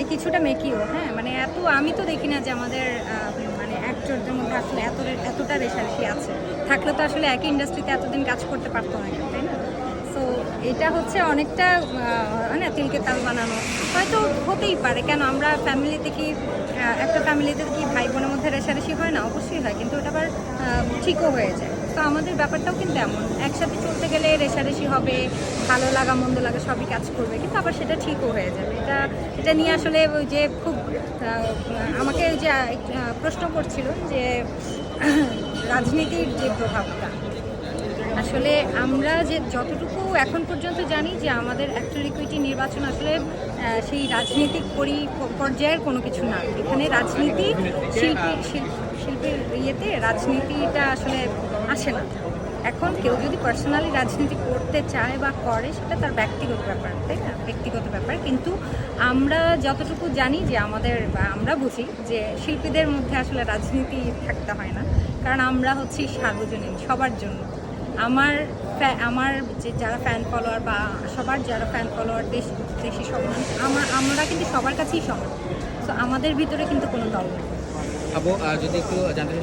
মানে কিছুটা মেকিও হ্যাঁ? মানে এত, আমি তো দেখি না যে আমাদের মানে অ্যাক্টরদের মধ্যে আসলে এত এতটা রেশারেশি আছে। থাকলে তো আসলে একই ইন্ডাস্ট্রিতে এতদিন কাজ করতে পারতো না তাই না? সো এটা হচ্ছে অনেকটা মানে তিলকে তাল বানানো। হয়তো হতেই পারে, কেন? আমরা ফ্যামিলি থেকে একটা ফ্যামিলিতে কি ভাই বোনের মধ্যে রেশারেশি হয় না, অবশ্যই হয়, কিন্তু ওটা আবার ঠিকও হয়ে যায়। তো আমাদের ব্যাপারটাও কিন্তু এমন, একসাথে চলতে গেলে রেশারেশি হবে, ভালো লাগা, মন্দ লাগা সবই কাজ করবে, কিন্তু আবার সেটা ঠিকও হয়ে যাবে। এটা এটা নিয়ে আসলে ওই যে খুব আমাকে যে প্রশ্ন করছিল যে, রাজনীতির যে প্রভাবটা, আসলে আমরা যে যতটুকু এখন পর্যন্ত জানি যে আমাদের অ্যাক্টর ইকুইটি নির্বাচন আসলে সেই রাজনৈতিক পরি, পর্যায়ের কোনো কিছু না। এখানে রাজনীতি, শিল্পী শিল- শিল্পীর ইয়েতে রাজনীতিটা আসলে আসে না। এখন কেউ যদি পার্সোনালি রাজনীতি করতে চায় বা করে সেটা তার ব্যক্তিগত ব্যাপার তাই না? ব্যক্তিগত ব্যাপার। কিন্তু আমরা যতটুকু জানি যে আমাদের আমরা বুঝি যে শিল্পীদের মধ্যে আসলে রাজনীতি থাকতে হয় না। কারণ আমরা হচ্ছি সার্বজনীন সবার জন্য। আমার আমার যে যারা ফ্যান ফলোয়ার বা সবার যারা ফ্যান ফলোয়ার দেশ দেশি সব মানুষ, আমার আমরা কিন্তু সবার কাছেই সমান। আমাদের ভিতরে কিন্তু কোনো দল নেই। আপু যদি একটু জানতে